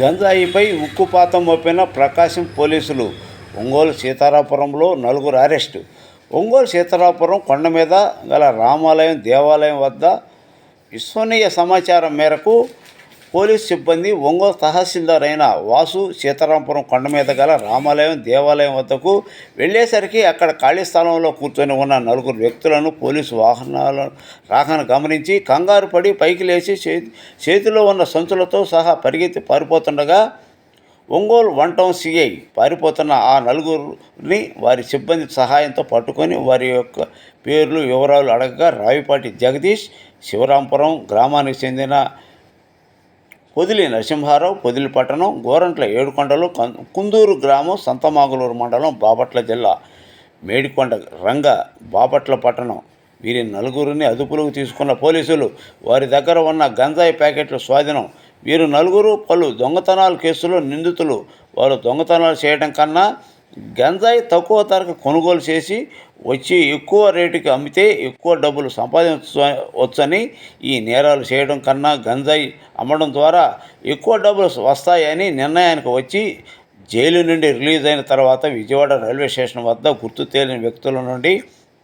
గంజాయిపై ఉక్కుపాతం మోపిన ప్రకాశం పోలీసులు ఒంగోలు సీతారాపురంలో నలుగురు అరెస్టు. ఒంగోలు సీతారాపురం కొండ మీద గల రామాలయం దేవాలయం వద్ద విశ్వనీయ సమాచారం మేరకు పోలీస్ సిబ్బంది ఒంగోలు తహసీల్దార్ అయిన వాసు సీతారాంపురం కొండ మీద గల రామాలయం దేవాలయం వద్దకు వెళ్ళేసరికి అక్కడ ఖాళీ స్థలంలో కూర్చొని ఉన్న నలుగురు వ్యక్తులను పోలీసు వాహనాల రాకను గమనించి కంగారు పడి పైకి లేచి చేతి చేతిలో ఉన్న సంచులతో సహా పరిగెత్తి పారిపోతుండగా ఒంగోలు వన్ టౌన్ సిఐ పారిపోతున్న ఆ నలుగురిని వారి సిబ్బంది సహాయంతో పట్టుకొని వారి యొక్క పేర్లు వివరాలు అడగగా రావిపాటి జగదీష్ శివరాంపురం గ్రామానికి చెందిన పొదిలి నరసింహారావు పొదిలి పట్టణం గోరంట్ల ఏడుకొండలు కుందూరు గ్రామం సంతమాగులూరు మండలం బాపట్ల జిల్లా మేడికొండ రంగ బాపట్ల పట్టణం. వీరి నలుగురిని అదుపులోకి తీసుకున్న పోలీసులు వారి దగ్గర ఉన్న గంజాయి ప్యాకెట్ల స్వాధీనం. వీరు నలుగురు పలు దొంగతనాల కేసులో నిందితులు. వారు దొంగతనాలు చేయడం కన్నా గంజాయి తక్కువ ధరకు కొనుగోలు చేసి వచ్చి ఎక్కువ రేటుకి అమ్మితే ఎక్కువ డబ్బులు సంపాదించవచ్చని ఈ నేరాలు చేయడం కన్నా గంజాయి అమ్మడం ద్వారా ఎక్కువ డబ్బులు వస్తాయని నిర్ణయానికి వచ్చి జైలు నుండి రిలీజ్ అయిన తర్వాత విజయవాడ రైల్వే స్టేషన్ వద్ద గుర్తు తేలిన వ్యక్తుల నుండి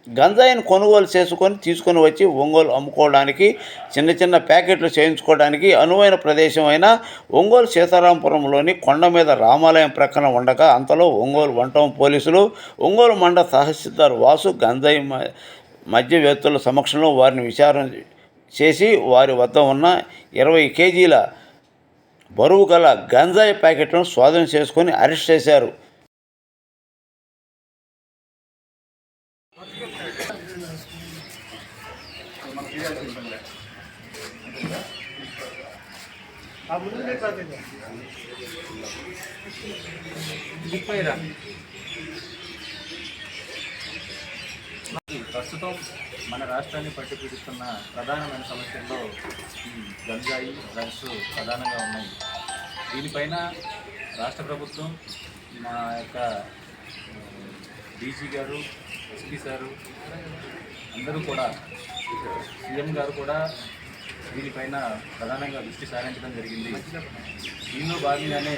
గంజాయిని కొనుగోలు చేసుకొని తీసుకొని వచ్చి ఒంగోలు అమ్ముకోవడానికి చిన్న చిన్న ప్యాకెట్లు చేయించుకోవడానికి అనువైన ప్రదేశం అయిన ఒంగోలు సీతారాంపురంలోని కొండ మీద రామాలయం ప్రక్కన ఉండగా అంతలో ఒంగోలు వంటం పోలీసులు ఒంగోలు మండ తహసీల్దార్ వాసు గంజాయి మ- మధ్య వ్యక్తుల సమక్షంలో వారిని విచారణ చేసి వారి వద్ద ఉన్న ఇరవై కేజీల బరువు గల గంజాయి ప్యాకెట్లను స్వాధీనం చేసుకొని అరెస్ట్ చేశారు. ప్రస్తుతం మన రాష్ట్రాన్ని పట్టి పీడిస్తున్న ప్రధానమైన సమస్యల్లో ఈ గంజాయి డ్రగ్స్ ప్రధానంగా ఉన్నాయి. దీనిపైన రాష్ట్ర ప్రభుత్వం మా యొక్క డీజీ గారు ఎస్పీ సారు అందరూ కూడా సీఎం గారు కూడా దీనిపైన ప్రధానంగా దృష్టి సారించడం జరిగింది. దీనిలో భాగంగానే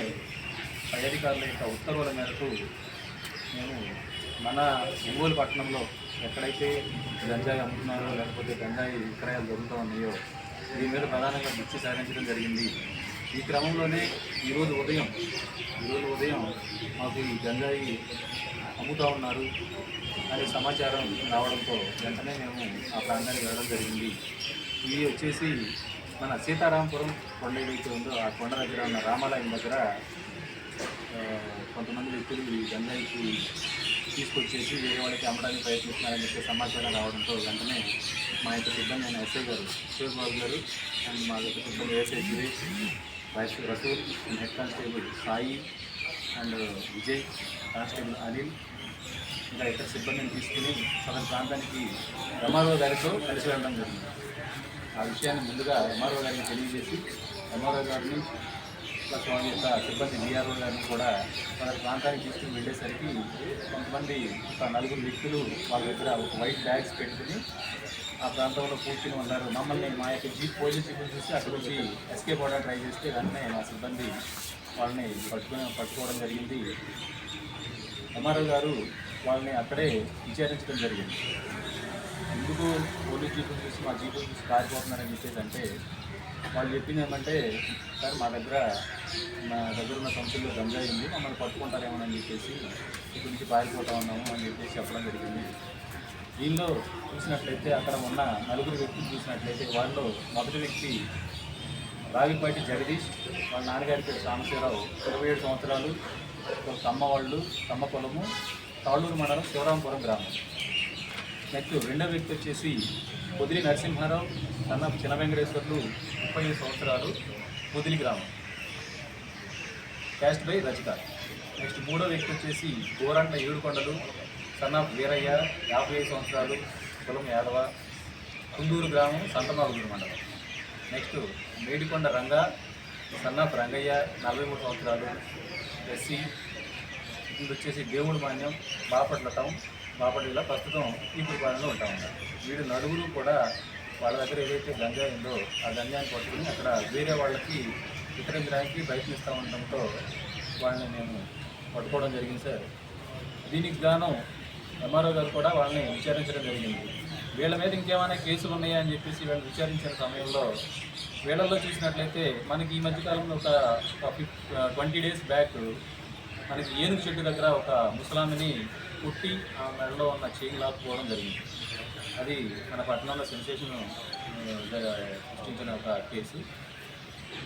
పై అధికారుల యొక్క ఉత్తర్వుల మేరకు మేము మన ఒంగోలు పట్టణంలో ఎక్కడైతే గంజాయి అమ్ముతున్నారో లేకపోతే గంజాయి విక్రయాలు జరుగుతూ ఉన్నాయో దీని మీద ప్రధానంగా దృష్టి సారించడం జరిగింది. ఈ క్రమంలోనే ఈరోజు ఉదయం ఈరోజు ఉదయం మాకు ఈ గంజాయి అమ్ముతూ ఉన్నారు. అనే సమాచారం రావడంతో వెంటనే మేము ఆ ప్రాంతానికి వెళ్ళడం జరిగింది. ఇది వచ్చేసి మన సీతారాంపురం కొండ ఏదైతే ఉందో ఆ కొండ దగ్గర ఉన్న రామాలయం దగ్గర కొంతమంది వ్యక్తులు ఈ గంజాయికి తీసుకొచ్చేసి వేరే వాళ్ళకి అమ్మడానికి ప్రయత్నిస్తున్నారని చెప్పి సమాచారం రావడంతో వెంటనే మా యొక్క సిబ్బంది అయిన ఎస్ఐ గారు శివబాబు బాబు గారు అండ్ మా యొక్క సిబ్బంది ASI Suresh vice Rasool and head constable Sai and Vijay constable Anil ఇంకా ఇతర సిబ్బందిని తీసుకుని సదరు ప్రాంతానికి ఎంఆర్ఓ గారితో కలిసి వెళ్ళడం జరిగింది. ఆ విషయాన్ని ముందుగా ఎంఆర్ఓ గారిని తెలియజేసి ఎంఆర్ఓ గారిని ప్లస్ వాళ్ళ యొక్క సిబ్బంది డిఆర్ఓ గారిని కూడా వాళ్ళ ప్రాంతానికి తీసుకుని వెళ్ళేసరికి కొంతమంది ఒక నలుగురు వ్యక్తులు వాళ్ళ దగ్గర ఒక వైట్ బ్యాగ్స్ పెట్టుకుని ఆ ప్రాంతంలో కూర్చుని ఉన్నారు. మమ్మల్ని మా యొక్క జీప్ పోలీస్ జీపులు చూసి అక్కడ నుంచి ఎస్కేప్ అవ్వడానికి ట్రై చేస్తే వెంటనే మా సిబ్బంది వాళ్ళని పట్టుకుని పట్టుకోవడం జరిగింది. ఎంఆర్ఓ గారు వాళ్ళని అక్కడే విచారించడం జరిగింది. ఎందుకు పోలీస్ జీపులు చూసి మా జీపులు చూసి పారిపోతున్నారని చెప్పేసి అంటే వాళ్ళు చెప్పింది ఏమంటే సార్ మా దగ్గర మా దగ్గర ఉన్న సంస్థల్లో గంజాయి ఉంది మమ్మల్ని పట్టుకుంటారేమోనని చెప్పేసి ఇక్కడి నుంచి పారిపోతా ఉన్నాము అని చెప్పేసి చెప్పడం జరిగింది. దీనిలో చూసినట్లయితే అక్కడ ఉన్న నలుగురు వ్యక్తులు చూసినట్లయితే వాళ్ళలో మొదటి వ్యక్తి రావిపాటి జగదీష్ వాళ్ళ నాన్నగారి పేరు సాంబశివరావు. ఇరవై ఏడు సంవత్సరాలు ఒక తమ్మ వాళ్ళు కమ్మ పొలము తాళ్ళూరు మండలం శివరాంపురం గ్రామం. నెక్స్ట్ రెండో వ్యక్తి వచ్చేసి పొదిలి నరసింహారావు సన్న చిన్న వెంకటేశ్వర్లు ముప్పై ఐదు సంవత్సరాలు పొదిలి గ్రామం. Cast by Rachitha. నెక్స్ట్ మూడో వ్యక్తి వచ్చేసి గోరంట ఏడుకొండలు సన్నాఫ్ వీరయ్య యాభై ఐదు సంవత్సరాలు కులం యాదవ కుందూరు గ్రామం సంతమాగులూరు మండలం. నెక్స్ట్ మేడికొండ రంగ సన్నాఫ్ రంగయ్య నలభై మూడు సంవత్సరాలు ఎస్సీ ఇప్పుడు వచ్చేసి దేవుడు మాన్యం బాపట్ల టౌన్ బాపట్ల జిల్లా ప్రస్తుతం ఈపురపాలెంలో ఉంటా ఉన్నారు వీళ్ళు నలుగురు కూడా వాళ్ళ దగ్గర ఏదైతే గంజాయి ఉందో ఆ గంజాయిని పట్టుకుని అక్కడ వేరే వాళ్ళకి విక్రయించడానికి ప్రయత్నిస్తూ ఉండడంతో వాళ్ళని నేను పట్టుకోవడం జరిగింది సార్. దీనికి గాను ఎంఆర్ఓ గారు కూడా వాళ్ళని విచారించడం జరిగింది. వీళ్ళ మీద ఇంకేమైనా కేసులు ఉన్నాయా అని చెప్పేసి వీళ్ళు విచారించిన సమయంలో వీళ్ళల్లో చూసినట్లయితే మనకి ఈ మధ్యకాలంలో ఒక ట్వంటీ డేస్ బ్యాక్ మనకి ఏనుగు చెట్టు దగ్గర ఒక ముసలామిని కుట్టి ఆ మెడలో ఉన్న చేయి లాక్కుపోవడం జరిగింది. అది మన పట్టణంలో సెన్సేషన్ సృష్టించిన ఒక కేసు.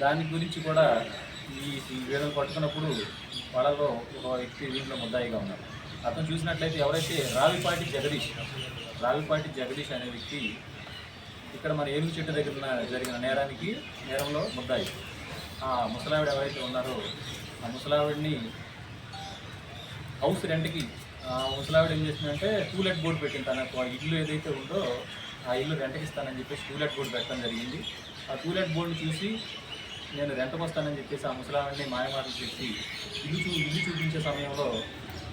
దాని గురించి కూడా ఈ ఈ వీళ్ళని పట్టుకున్నప్పుడు వాళ్ళలో ఒక వ్యక్తి దీంట్లో ముద్దాయిగా ఉన్నారు. అతను చూసినట్లయితే ఎవరైతే రావిపాటి జగదీష్ రావిపాటి జగదీష్ అనే వ్యక్తి ఇక్కడ మన ఏనుగు చెట్టు దగ్గర ఉన్న జరిగిన నేరానికి నేరంలో ముద్దాయి. ఆ ముసలావిడ ఎవరైతే ఉన్నారో ఆ ముసలావిడిని హౌస్ రెంట్కి ఆ ముసలావిడ ఏం చేసిందంటే టూలెట్ బోర్డు పెట్టింది. తనకు ఆ ఇల్లు ఏదైతే ఉందో ఆ ఇల్లు రెంట్కి ఇస్తానని చెప్పేసి టూలెట్ బోర్డు పెట్టడం జరిగింది. ఆ టూలెట్ బోర్డు చూసి నేను రెంట్కి వస్తానని చెప్పేసి ఆ ముసలావిడిని మాయమాటలు చెప్పి ఇల్లు చూ ఇల్లు చూపించే సమయంలో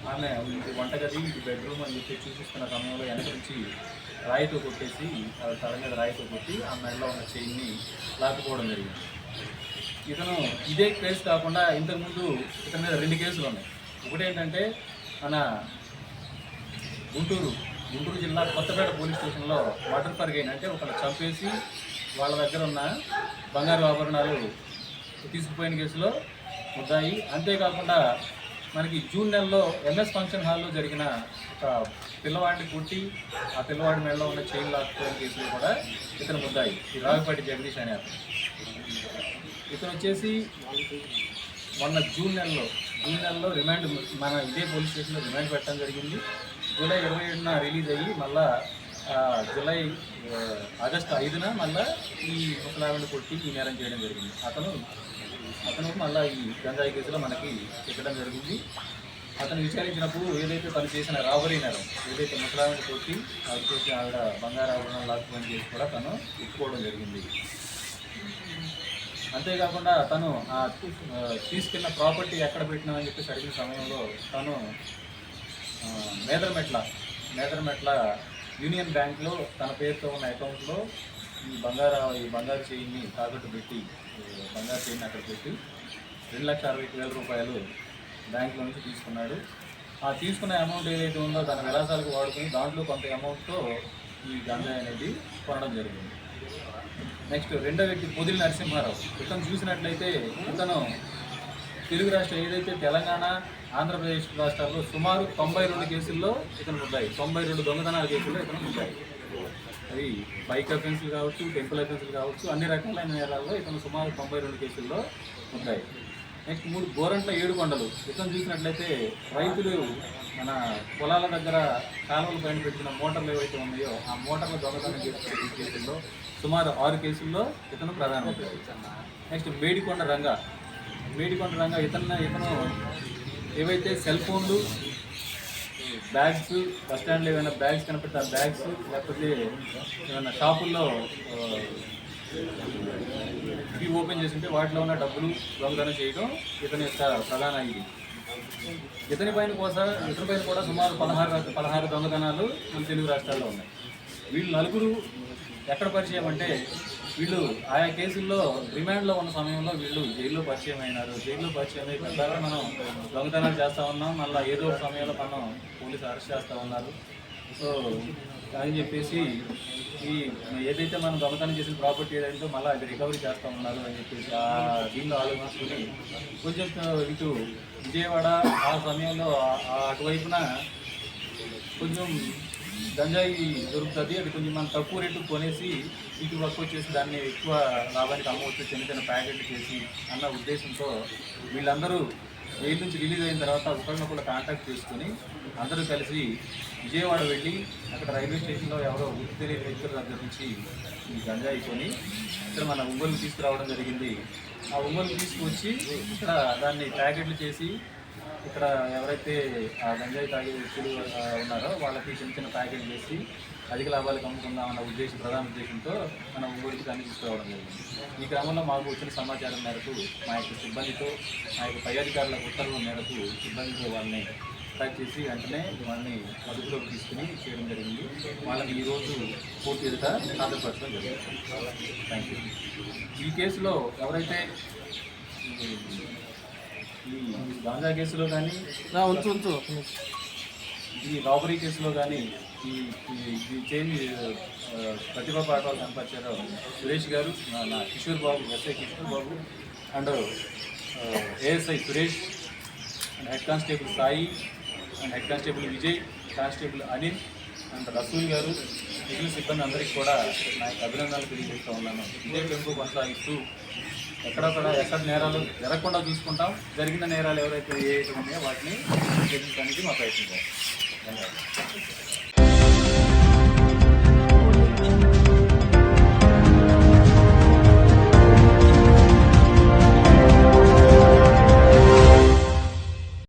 ఆమె ఇది వంటగది ఇది బెడ్రూమ్ అని చెప్పి చూపిస్తున్న సమయంలో వెనక నుంచి రాయితో కొట్టేసి తల మీద రాయితో కొట్టి ఆ మెడలో ఉన్న చైన్ని లాక్కుపోవడం జరిగింది. ఇతను ఇదే కేసు కాకుండా ఇంతకుముందు ఇతని మీద రెండు కేసులు ఉన్నాయి. ఒకటి ఏంటంటే మన గుంటూరు గుంటూరు జిల్లా కొత్తపేట పోలీస్ స్టేషన్లో మటర్ పరిగైన అంటే చంపేసి వాళ్ళ దగ్గర ఉన్న బంగారు ఆభరణాలు తీసుకుపోయిన కేసులో ముద్దాయి. అంతేకాకుండా మనకి జూన్ నెలలో ఎంఎస్ ఫంక్షన్ హాల్లో జరిగిన ఒక పిల్లవాడిని కుట్టి ఆ పిల్లవాడి మెడలో ఉన్న చైన్ లాక్కుపోయిన కేసులో కూడా ఇతను ముద్దాయి. రాగపాటి రావిపాటి జగదీష్ అనే అతను. ఇతను వచ్చేసి మొన్న జూన్ నెలలో జూన్ నెలలో రిమాండ్ మన ఇదే పోలీస్ స్టేషన్లో రిమాండ్ పెట్టడం జరిగింది. జూలై ఇరవై ఏడున రిలీజ్ అయ్యి మళ్ళా జూలై ఆగస్టు ఐదున మళ్ళా ఈ ముసలావిని కొట్టి ఈ నేరం చేయడం జరిగింది. అతను అతను మళ్ళా ఈ గంజాయి కేసులో మనకి ఎక్కడం జరిగింది. అతను విచారించినప్పుడు ఏదైతే తను చేసిన రాబరీ నేరం ఏదైతే ముసలావిని కొట్టి ఆవిడ చేసి ఆవిడ బంగారు ఆభరణం లాక్కుని చేసి కూడా తను ఒప్పుకోవడం జరిగింది. అంతేకాకుండా తను ఆ తీసుకెళ్ళిన ప్రాపర్టీ ఎక్కడ పెట్టినామని చెప్పేసి అడిగిన సమయంలో తను మేదరమెట్ల మేదరమెట్ల యూనియన్ బ్యాంక్లో తన పేరుతో ఉన్న అకౌంట్లో ఈ బంగారు ఈ బంగారు చేయిని తాకట్టు పెట్టి బంగారు చేయిని అక్కడ పెట్టి రెండు లక్షల అరవై వేల రూపాయలు బ్యాంకులో నుంచి తీసుకున్నాడు. ఆ తీసుకున్న అమౌంట్ ఏదైతే ఉందో తన విలాసాలకు వాడుకుని దాంట్లో కొంత అమౌంట్తో ఈ గంజాయి అనేది కొనడం జరిగింది. నెక్స్ట్ రెండో వ్యక్తి పొదిలి నరసింహారావు. ఇతను చూసినట్లయితే ఇతను తెలుగు రాష్ట్రం ఏదైతే తెలంగాణ ఆంధ్రప్రదేశ్ రాష్ట్రాల్లో సుమారు తొంభై రెండు కేసుల్లో ఇతను ముద్దాయి. తొంభై రెండు దొంగతనాల కేసుల్లో ఇతను ముద్దాయి. అది బైక్ అఫెన్స్లు కావచ్చు టెంపుల్ అఫెన్స్లు కావచ్చు అన్ని రకాలైన నేరాల్లో ఇతను సుమారు తొంభై రెండు కేసుల్లో ఉంటాయి. నెక్స్ట్ మూడు గోరంట్ల ఏడు కొండలు. ఇతను చూసినట్లయితే రైతులు మన పొలాల దగ్గర కాలువలు పైన పెట్టిన మోటార్లు ఏవైతే ఉన్నాయో ఆ మోటార్ల దొంగతనం చేసిన కేసుల్లో సుమారు ఆరు కేసుల్లో ఇతను ప్రధానమంత్రి. నెక్స్ట్ మేడికొండ రంగ. మేడికొండ రంగ ఇతను ఇతను ఏవైతే సెల్ ఫోన్లు బ్యాగ్స్ బస్ స్టాండ్లో ఏమైనా బ్యాగ్స్ కనపడితే ఆ బ్యాగ్స్ లేకపోతే ఏమైనా షాపుల్లో ఇవి ఓపెన్ చేసి ఉంటే వాటిలో ఉన్న డబ్బులు దొంగతనం చేయడం ఇతని యొక్క ప్రధాన ఇది. ఇతని పైన కోసం ఇతని పైన కూడా సుమారు పదహారు పదహారు దొంగతనాలు మన తెలుగు రాష్ట్రాల్లో ఉన్నాయి. వీళ్ళు నలుగురు ఎక్కడ పరిచయం అంటే వీళ్ళు ఆయా కేసుల్లో రిమాండ్లో ఉన్న సమయంలో వీళ్ళు జైల్లో పరిచయం అయినారు జైల్లో పరిచయం అయిన తర్వాత మనం దొంగతనాలు చేస్తూ ఉన్నాం. మళ్ళీ ఏదో ఒక సమయంలో మనం పోలీసు అరెస్ట్ చేస్తూ ఉన్నారు. సో అని చెప్పేసి ఈ ఏదైతే మనం దొంగతనం చేసిన ప్రాపర్టీ ఏదైతే మళ్ళీ అది రికవరీ చేస్తూ ఉన్నారు అని చెప్పేసి ఆ దీనిలో ఆలోచించుకుని కొంచెం ఇటు విజయవాడ ఆ సమయంలో ఆ- అటువైపున కొంచెం గంజాయి దొరుకుతుంది. అది కొంచెం మనం తక్కువ రేటు కొనేసి ఇటు వర్క్ వచ్చేసి దాన్ని ఎక్కువ లాభానికి అమ్మవచ్చు చిన్న చిన్న ప్యాకెట్లు చేసి అన్న ఉద్దేశంతో వీళ్ళందరూ జైలు నుంచి రిలీజ్ అయిన తర్వాత ఒకరినొకరు కాంటాక్ట్ చేసుకుని అందరూ కలిసి విజయవాడ వెళ్ళి అక్కడ రైల్వే స్టేషన్లో ఎవరో గుర్తు తెలియని వ్యక్తుల దగ్గర నుంచి ఈ గంజాయి కొని ఇక్కడ మన ఒంగోలు తీసుకురావడం జరిగింది. ఆ ఒంగోలు తీసుకువచ్చి ఇక్కడ దాన్ని ప్యాకెట్లు చేసి ఇక్కడ ఎవరైతే ఆ గంజాయి తాగే వ్యక్తులు ఉన్నారో వాళ్ళకి చిన్న చిన్న ప్యాకెట్ చేసి అధిక లాభాలకు అమ్ముకుందామన్న ఉద్దేశం ప్రధాన ఉద్దేశంతో మనం ఊరికి దాన్ని తీసుకురావడం జరిగింది. ఈ క్రమంలో మాకు వచ్చిన సమాచారం మేరకు మా యొక్క సిబ్బందితో మా యొక్క పై అధికారుల ఉత్తర్వుల మేరకు సిబ్బందితో వాళ్ళని ట్రాక్ చేసి వెంటనే వాళ్ళని అదుపులోకి తీసుకుని చేయడం జరిగింది. వాళ్ళని ఈరోజు పూర్తి ఎదుట హాజరుపరచడం జరిగింది. థ్యాంక్ యూ ఈ కేసులో ఎవరైతే ఈ గాంజా కేసులో కానీ ఉంచు ఉంచు ఈ రాబరీ కేసులో కానీ ఈ చేంజ్ ప్రతిభా పాఠాలు కనపరిచారు సురేష్ గారు నా- Kishore Babu SI Kishore Babu and ASI Suresh and head constable Sai and head constable Vijay constable Anil and Rasool garu మిగిలిన సిబ్బంది అందరికీ కూడా నా యొక్క అభినందనలు తెలియజేస్తూ ఉన్నాను. ఇదే పెంపు కొనసాగిస్తూ ఎక్కడక్కడ ఎక్కడ నేరాలు జరగకుండా చూసుకుంటాం. జరిగిన నేరాలు ఎవరైతే ఏ ఉన్నాయో వాటిని చేయించడానికి మా ప్రయత్నం చేస్తాం. ధన్యవాదాలు.